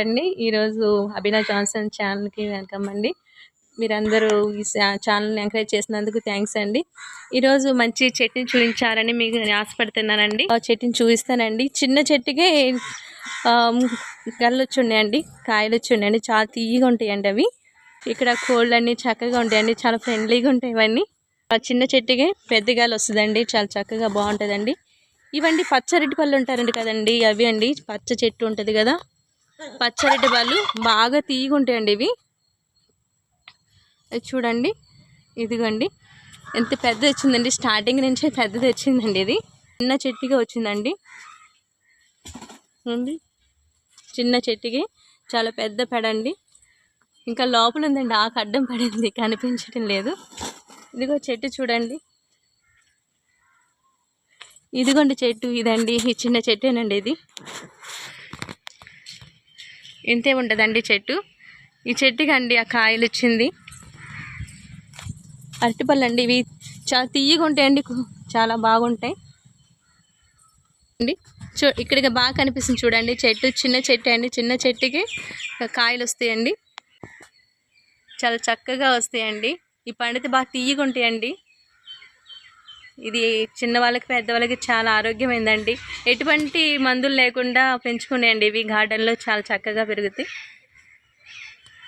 అండి ఈరోజు అభినవ్ జాన్సన్ ఛానల్కి వెల్కమ్ అండి. మీరందరూ ఈ ఛానల్ని ఎంకరేజ్ చేసినందుకు థ్యాంక్స్ అండి. ఈరోజు మంచి చెట్టుని చూపించారని మీకు నేను ఆశపడుతున్నానండి. ఆ చెట్టుని చూపిస్తానండి. చిన్న చెట్టుకే గల్లు వచ్చి ఉన్నాయండి కాయలు వచ్చి ఉన్నాయండి చాలా తీయగా ఉంటాయండి అవి. ఇక్కడ కోళ్ళు అన్నీ చక్కగా ఉంటాయండి. చాలా ఫ్రెండ్లీగా ఉంటాయి ఇవన్నీ. ఆ చిన్న చెట్టుకే పెద్ద గాలి వస్తుందండి. చాలా చక్కగా బాగుంటుందండి. ఇవండి పచ్చ పళ్ళు ఉంటారండి కదండి. అవి అండి. పచ్చ చెట్టు ఉంటుంది కదా. పచ్చరటి పళ్ళు బాగా తీయగా అండి ఇవి చూడండి ఇదిగోండి. ఎంత పెద్ద వచ్చిందండి స్టార్టింగ్ నుంచే పెద్దది వచ్చిందండి ఇది. చిన్న చెట్టుగా వచ్చిందండి. చిన్న చెట్టుకి చాలా పెద్ద పెడండి. ఇంకా లోపల ఉందండి ఆకు అడ్డం పడింది కనిపించడం లేదు. ఇదిగో చెట్టు చూడండి. ఇదిగోండి చెట్టు ఇదండి ఈ చిన్న చెట్టేనండి ఇది. ఇంతే ఉంటుందండి చెట్టు. ఈ చెట్టుకి అండి ఆ కాయలు వచ్చింది అరటిపళ్ళు అండి ఇవి చాలా తీయగా ఉంటాయండి. చాలా బాగుంటాయి. అండి చూ ఇక్కడికి బాగా కనిపిస్తుంది చూడండి. చెట్టు చిన్న చెట్టు అండి. చిన్న చెట్టుకి కాయలు వస్తాయండి చాలా చక్కగా వస్తాయండి. ఈ పండితే బాగా తీయగా ఉంటాయండి. ఇది చిన్న వాళ్ళకి పెద్దవాళ్ళకి చాలా ఆరోగ్యమైందండి. ఎటువంటి మందులు లేకుండా పెంచుకునేయండి. ఇవి గార్డెన్లో చాలా చక్కగా పెరుగుతాయి.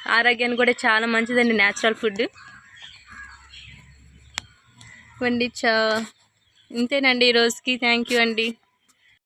ఆరోగ్యానికి కూడా చాలా మంచిదండి న్యాచురల్ ఫుడ్. వండి చా ఇంతేనండి ఈ రోజుకి. థ్యాంక్ యూ అండి.